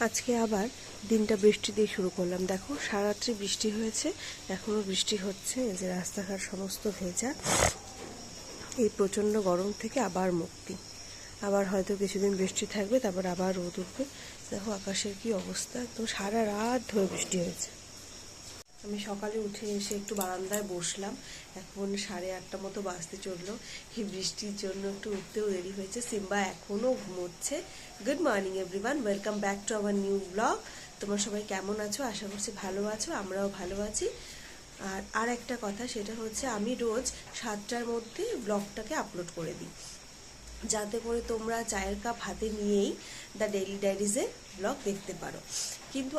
আজকে আবার দিনটা বৃষ্টি দিয়ে শুরু করলাম। দেখো সারাত্রি বৃষ্টি হয়েছে এখনও বৃষ্টি হচ্ছে যে রাস্তাঘাট সমস্ত ভেজা। এই প্রচণ্ড গরম থেকে আবার মুক্তি। আবার হয়তো কিছুদিন বৃষ্টি থাকবে, তারপর আবার রোদ উঠবে। দেখো, আকাশের কি অবস্থা তো সারা রাত ধরে বৃষ্টি হয়েছে। আমি সকালে উঠে এসে একটু বারান্দায় বসলাম। এখন সাড়ে আটটা মতো বাজতে চলল। এই বৃষ্টির জন্য একটু উঠতেও দেরি হয়েছে। সিম্বা এখনও ঘুমোচ্ছে। Good morning, everyone. Welcome back to our new blog. তোমরা সবাই কেমন আছো? আশা করছি ভালো আছো, আমরাও ভালো আছি। আর আর একটা কথা, সেটা হচ্ছে আমি রোজ সাতটার মধ্যে ব্লগটাকে আপলোড করে দিই। যাতে করে তোমরা চায়ের কাপ হাতে নিয়েই দ্য ডেইলি ডায়েরিজে ব্লগ দেখতে পারো। কিন্তু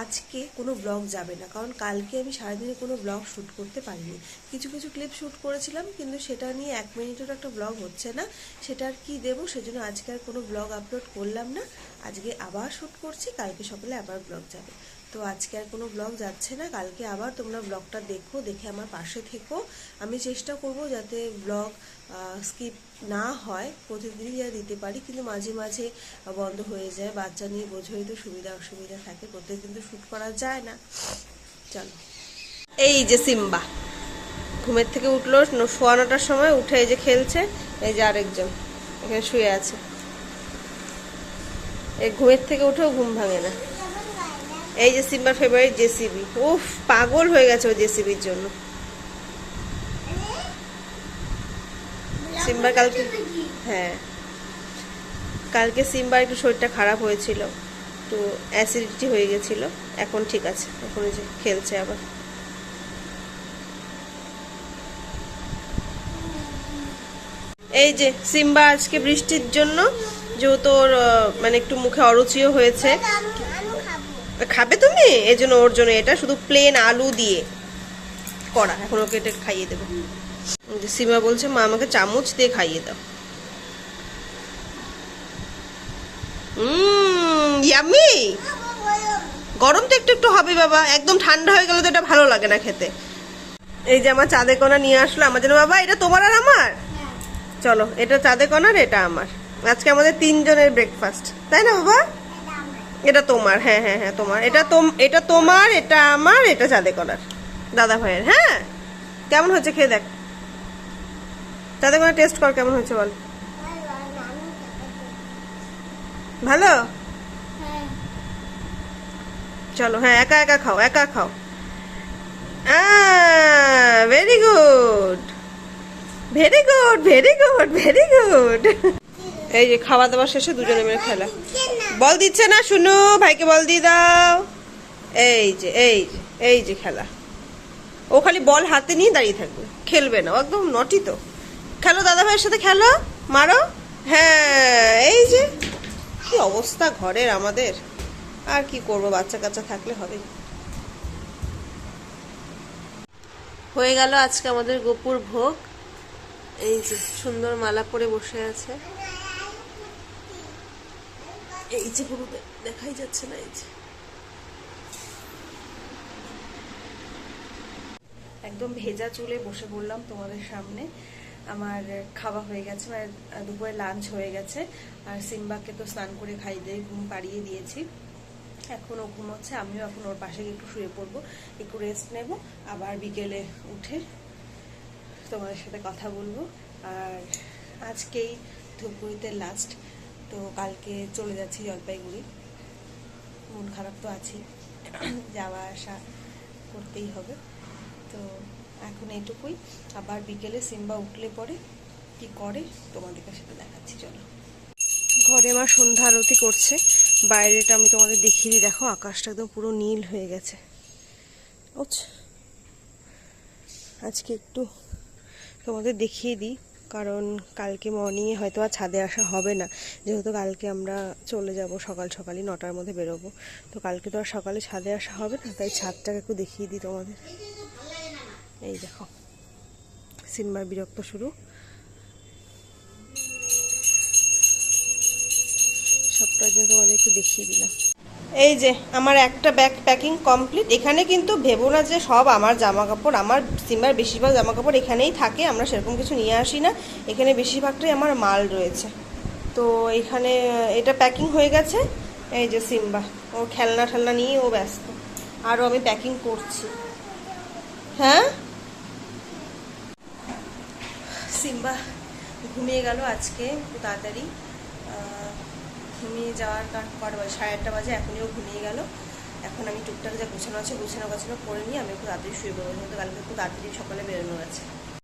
আজকে কোনো ব্লগ যাবে না। কারণ কালকে আমি সারাদিনে কোনো ব্লগ শ্যুট করতে পারিনি। কিছু কিছু ক্লিপ শ্যুট করেছিলাম, কিন্তু সেটা নিয়ে এক মিনিটের একটা ব্লগ হচ্ছে না। সেটা আর কি দেবো? সেজন্য আজকে আর কোনো ব্লগ আপলোড করলাম না। আজকে আবার শ্যুট করছি, কালকে সকালে আবার ব্লগ যাবে। তো আজকে আর কোনো ব্লগ যাচ্ছে না। কালকে আবার তোমরা ব্লগটা দেখো, দেখে আমার পাশে থেকো। আমি চেষ্টা করব যাতে ব্লগ স্কিপ না হয়। প্রতিদিনই যা দিতে পারি, কিন্তু মাঝে মাঝে বন্ধ হয়ে যায়। বাচ্চা নিয়ে বোঝোই তো সুবিধা, অসুবিধা থাকে। প্রত্যেকদিন তো শ্যুট করা যায় না। চলো। এই যে সিম্বা। ঘুমের থেকে উঠল সোয়া নটার সময় উঠে এই যে খেলছে, এই যে আরেকজন। এখানে শুয়ে আছে। এই ঘুমের থেকে উঠেও ঘুম ভাঙে না। এই যে সিম্বার ফেভারিট জেসিবি। উফ, পাগল হয়ে গেছে ওই জেসিবির জন্য। সিম্বার কালকে হ্যাঁ। কালকে সিম্বার একটু শরীরটা খারাপ হয়েছিল, একটু অ্যাসিডিটি হয়ে গেছিল। এখন ঠিক আছে, এখন যে খেলছে আবার। এই যে সিম্বা আজকে বৃষ্টির জন্য, যেহেতু মানে একটু মুখে অরুচিও হয়েছে। খাবে তুমি? এই জন্য ওর জন্য এটা শুধু প্লেন আলু দিয়ে করা। এখন ওকে এটা খাইয়ে দেবো। সীমা বলছে মা আমাকে চামচ দিয়ে খাইয়ে দাও। ইয়ামি গরম তো একটু একটু হবে বাবা। একদম ঠান্ডা হয়ে গেলে তো এটা ভালো লাগে না খেতে। এই যে আমার চাঁদে কণা নিয়ে আসলো আমার জন্য। বাবা এটা তোমার আর আমার? চলো এটা চাঁদে কণার এটা আমার। আজকে আমাদের তিনজনের ব্রেকফাস্ট তাই না বাবা? এটা তোমার হ্যাঁ হ্যাঁ হ্যাঁ তোমার। এটা তোম, এটা তোমার, এটা আমার, এটা চাঁদে করার দাদা ভাইয়ের হ্যাঁ? কেমন হচ্ছে খেয়ে দেখ। চাঁদে করার টেস্ট কর, কেমন হয়েছে বল। ভালো? চলো হ্যাঁ একা একা খাও একা খাও। Very good very good very good very good এই যে খাওয়া দাওয়া শেষে দুজনে মিলে খেলা। বল দিচ্ছে না? শুনু, ভাইকে বল দিয়ে দাও। এই যে এই যে এই যে খেলা। ও খালি বল হাতে নিয়ে দাঁড়িয়ে থাকবে। খেলবে না একদম নটি তো। খেলো দাদা ভাইয়ের সাথে, খেলো, মারো। হ্যাঁ এই যে। কি অবস্থা ঘরের আমাদের। আর কি করব, বাচ্চা কাচ্চা থাকলে হবে। হয়ে গেল আজকে আমাদের গোপুর ভোগ। এই যে, সুন্দর মালা পরে বসে আছে। এই যে পুরো দেখাই যাচ্ছে না, এই যে। একদম ভেজা চুলে বসে পড়লাম তোমাদের সামনে। আমার খাওয়া হয়ে গেছে মানে দুপুরে লাঞ্চ হয়ে গেছে। আর সিম্বাকে তো স্নান করে খাই দিয়ে ঘুম পাড়িয়ে দিয়েছি। এখনও ঘুমোচ্ছে, আমিও এখন ওর পাশে একটু শুয়ে পড়ব, একটু রেস্ট নেব। আবার বিকেলে উঠে তোমাদের সাথে কথা বলব। আর আজকেই ধূপগুড়িতে লাস্ট তো কালকে চলে যাচ্ছি জলপাইগুড়ি। মন খারাপ তো আছেই যাওয়া আসা করতেই হবে। তো এখন এইটুকুই আবার বিকেলে সিম্বা উঠলে পরে কি করে তোমাদের সাথে দেখাচ্ছি, চলো। ঘরে আমার সন্ধ্যা আরতি করছে। বাইরেটা আমি তোমাদের দেখিয়ে দিই। দেখো, আকাশটা একদম পুরো নীল হয়ে গেছে। আজকে একটু তোমাদের দেখিয়ে দিই। কারণ কালকে মর্নিংয়ে হয়তো আর ছাদে আসা হবে না। যেহেতু কালকে আমরা চলে যাব সকাল সকালই, নটার মধ্যে বেরোবো। তো কালকে তো আর সকালে ছাদে আসা হবে না, তাই ছাদটাকে একটু দেখিয়ে দিই তোমাদের। এই দেখো, সিনেমার বিরক্ত শুরু। সবটার জন্য তোমাদের একটু দেখিয়ে দিলাম। এই যে, আমার একটা ব্যাগ প্যাকিং কমপ্লিট এখানে কিন্তু ভেবো না যে সব আমার জামা কাপড় আমার সিম্বার বেশিরভাগ জামা কাপড় এখানেই থাকে, আমরা সেরকম কিছু নিয়ে আসি না। এখানে বেশিরভাগটাই আমার মাল রয়েছে। তো এখানে, এটা প্যাকিং হয়ে গেছে। এই যে সিম্বা, ও খেলনা ঠেলনা নিয়ে ও ব্যস্ত। আরও আমি প্যাকিং করছি। হ্যাঁ? সিম্বা, ঘুমিয়ে গেল আজকে তাড়াতাড়ি। ঘুমিয়ে যাওয়ার কারণ পর সাড়ে আটটা বাজে এখনইও ঘুমিয়ে গেল। এখন আমি টুকটাক যা গুছানো আছে গুছানো গোছানো করে নিয়ে আমি একটু তাড়াতাড়ি শুয়ে পড়ব। কিন্তু কালকে একটু তাড়াতাড়ি সকালে বেরোনো আছে।